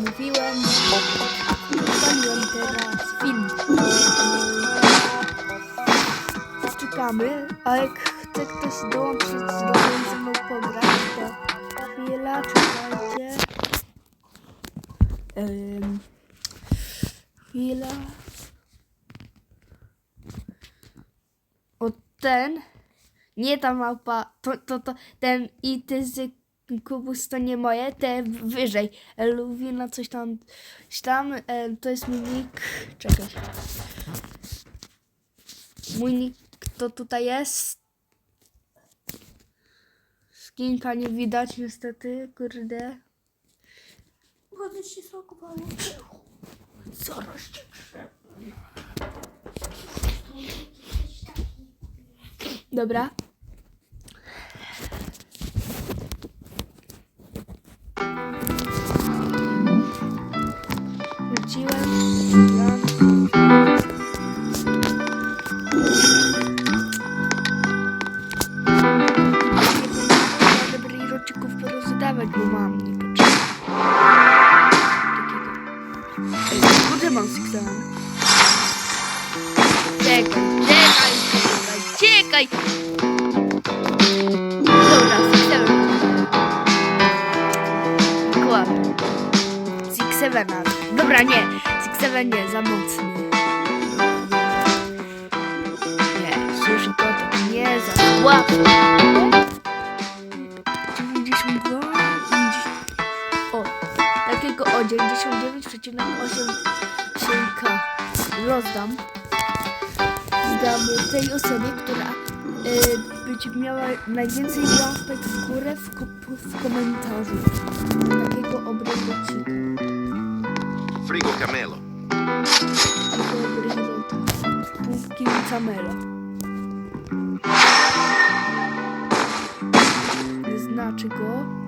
mówiłem, odpaliłem teraz film. Czekamy, a jak chce ktoś dołączyć do ze mną pograć, to chwila, czekajcie. Ym, chwila. O ten, nie ta małpa, to, to, to ten i ty kubus to nie moje, te wyżej. Luwina coś tam, coś tam, e, to jest mój nick, czekaj. Mój nick to tutaj jest. Skinka nie widać niestety, kurde. Wody się. Zaraz cię Dobra. Kurde mam syksem. Czekaj, czekaj, czekaj, czekaj! Dobra, syksem. Kłamie. Six Sevena. Dobra, nie. Six Seven nie, za mocny. Nie, sushi kotek nie, za słaby. 99,8k rozdam. Dam tej osobie, która y, będzie miała najwięcej łapek w górę w, ko- w komentarzu. Takiego obrębocika. Frigo Camelo. Pumpkin Camelo. Znaczy go.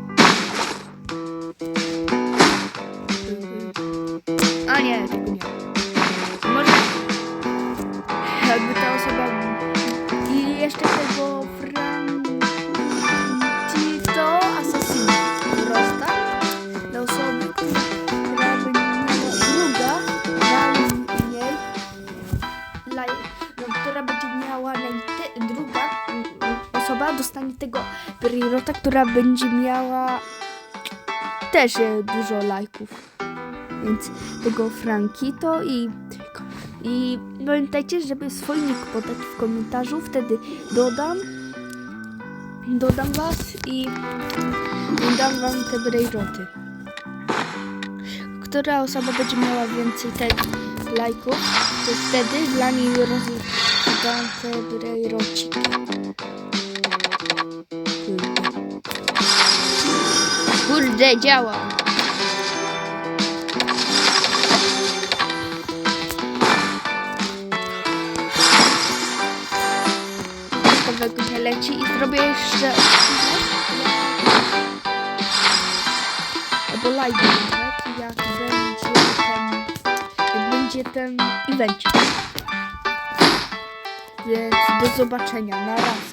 Nie, nie. Może jakby ta osoba i jeszcze tego Francito Assassina Rosta dla osoby, która by druga najmniej laj, no, która będzie miała najte, druga osoba dostanie tego Brirota, która będzie miała też e, dużo lajków. Więc tego Frankito i i pamiętajcie, żeby swój podać w komentarzu, wtedy dodam dodam was i dam wam te brejroty. Która osoba będzie miała więcej tych lajków, to wtedy dla niej rozdam te brejrociki. Kurde, działa. Leci i zrobię jeszcze. Albo live nawet, jak będzie ten, jak będzie ten evencik. Więc do zobaczenia, na raz.